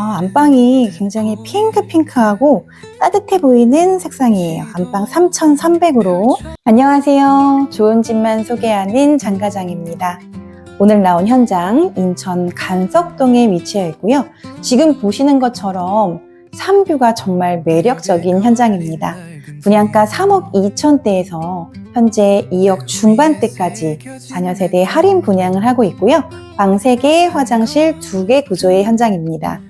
아, 안방이 굉장히 핑크핑크하고 따뜻해 보이는 색상이에요. 안방 3,300으로. 안녕하세요. 좋은 집만 소개하는 장가장입니다. 오늘 나온 현장 인천 간석동에 위치해 있고요. 지금 보시는 것처럼 삼뷰가 정말 매력적인 현장입니다. 분양가 3억 2천대에서 현재 2억 중반대까지 자녀 세대 할인 분양을 하고 있고요. 방 3개, 화장실 2개 구조의 현장입니다.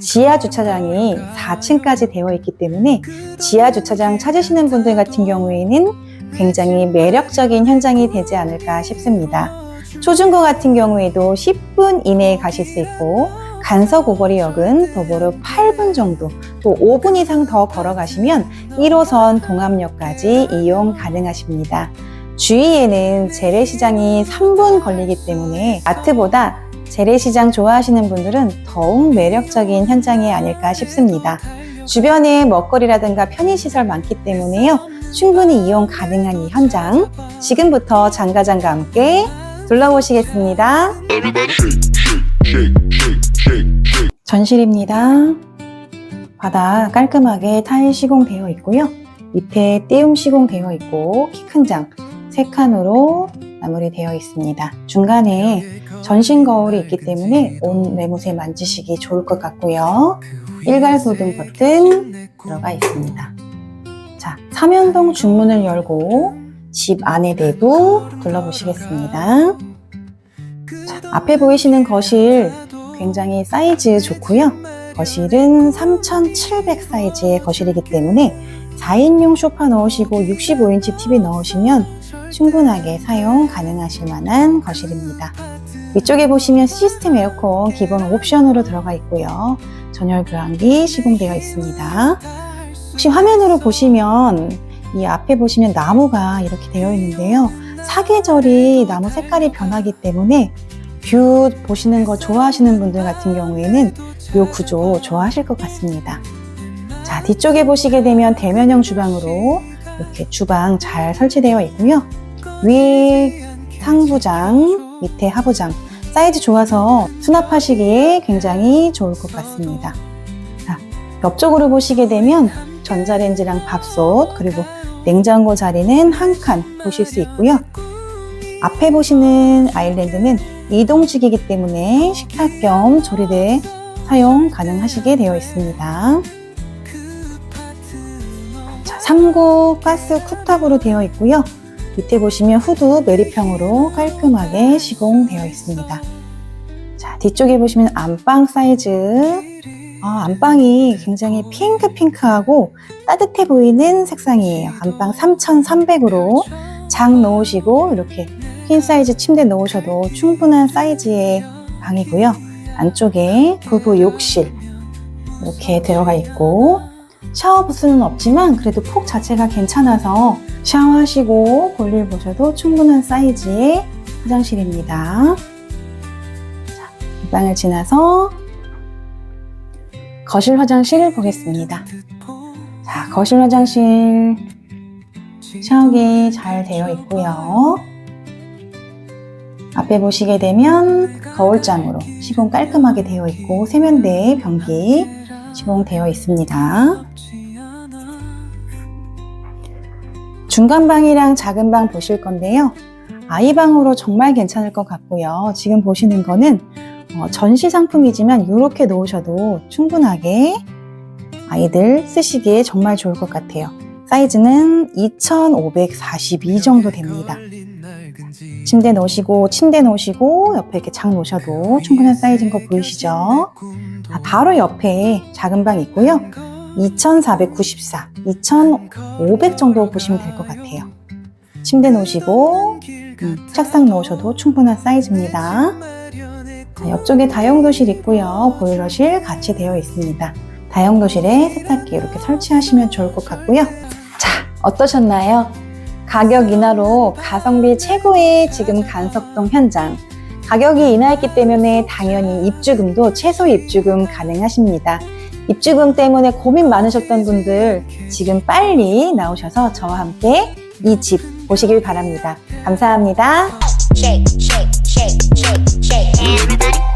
지하 주차장이 4층까지 되어 있기 때문에 지하 주차장 찾으시는 분들 같은 경우에는 굉장히 매력적인 현장이 되지 않을까 싶습니다. 초중고 같은 경우에도 10분 이내에 가실 수 있고 간석 오거리역은 도보로 8분 정도, 또 5분 이상 더 걸어가시면 1호선 동암역까지 이용 가능하십니다. 주위에는 재래시장이 3분 걸리기 때문에 마트보다 재래시장 좋아하시는 분들은 더욱 매력적인 현장이 아닐까 싶습니다. 주변에 먹거리라든가 편의시설 많기 때문에요. 충분히 이용 가능한 이 현장. 지금부터 장가장과 함께 둘러보시겠습니다. 전실입니다. 바닥 깔끔하게 타일 시공되어 있고요. 밑에 띄움 시공되어 있고 키 큰 장 세 칸으로 마무리 되어 있습니다. 중간에 전신 거울이 있기 때문에 온 매무새 만지시기 좋을 것 같고요. 일괄 소등 버튼 들어가 있습니다. 자, 삼연동 중문을 열고 집 안의 내부 둘러보시겠습니다. 자, 앞에 보이시는 거실 굉장히 사이즈 좋고요. 거실은 3700 사이즈의 거실이기 때문에 4인용 소파 넣으시고 65인치 TV 넣으시면 충분하게 사용 가능하실 만한 거실입니다. 위쪽에 보시면 시스템 에어컨 기본 옵션으로 들어가 있고요. 전열 교환기 시공되어 있습니다. 혹시 화면으로 보시면 이 앞에 보시면 나무가 이렇게 되어 있는데요. 사계절이 나무 색깔이 변하기 때문에 뷰 보시는 거 좋아하시는 분들 같은 경우에는 이 구조 좋아하실 것 같습니다. 자, 뒤쪽에 보시게 되면 대면형 주방으로 이렇게 주방 잘 설치되어 있고요. 위에 상부장, 밑에 하부장. 사이즈 좋아서 수납하시기에 굉장히 좋을 것 같습니다. 자, 옆쪽으로 보시게 되면 전자레인지랑 밥솥, 그리고 냉장고 자리는 한 칸 보실 수 있고요. 앞에 보시는 아일랜드는 이동식이기 때문에 식탁 겸 조리대 사용 가능하시게 되어 있습니다. 자, 상고 가스 쿡탑으로 되어 있고요. 밑에 보시면 후드 메리평으로 깔끔하게 시공되어 있습니다. 자, 뒤쪽에 보시면 안방 사이즈. 아, 안방이 굉장히 핑크핑크하고 따뜻해 보이는 색상이에요. 안방 3,300으로 장 놓으시고 이렇게 퀸 사이즈 침대 놓으셔도 충분한 사이즈의 방이고요. 안쪽에 부부 욕실 이렇게 들어가 있고 샤워 부스는 없지만 그래도 폭 자체가 괜찮아서 샤워하시고 볼일 보셔도 충분한 사이즈의 화장실입니다. 자, 이 방을 지나서 거실 화장실 보겠습니다. 자, 거실 화장실 샤워기 잘 되어 있고요. 앞에 보시게 되면 거울장으로 시공 깔끔하게 되어 있고 세면대 변기 시공되어 있습니다. 중간 방이랑 작은 방 보실 건데요. 아이 방으로 정말 괜찮을 것 같고요. 지금 보시는 거는 어, 전시 상품이지만 이렇게 놓으셔도 충분하게 아이들 쓰시기에 정말 좋을 것 같아요. 사이즈는 2542 정도 됩니다. 침대 놓으시고 침대 놓으시고 옆에 이렇게 장 놓으셔도 충분한 사이즈인 거 보이시죠? 아, 바로 옆에 작은 방 있고요. 2494, 2500 정도 보시면 될 것 같아요. 침대 놓으시고 음, 책상 놓으셔도 충분한 사이즈입니다. 자, 옆쪽에 다용도실 있고요. 보일러실 같이 되어 있습니다. 다용도실에 세탁기 이렇게 설치하시면 좋을 것 같고요. 자, 어떠셨나요? 가격 인하로 가성비 최고의 지금 간석동 현장. 가격이 인하했기 때문에 당연히 입주금도 최소 입주금 가능하십니다. 입주금 때문에 고민 많으셨던 분들 지금 빨리 나오셔서 저와 함께 이 집 보시길 바랍니다. 감사합니다. shake, shake, shake, shake, shake. Everybody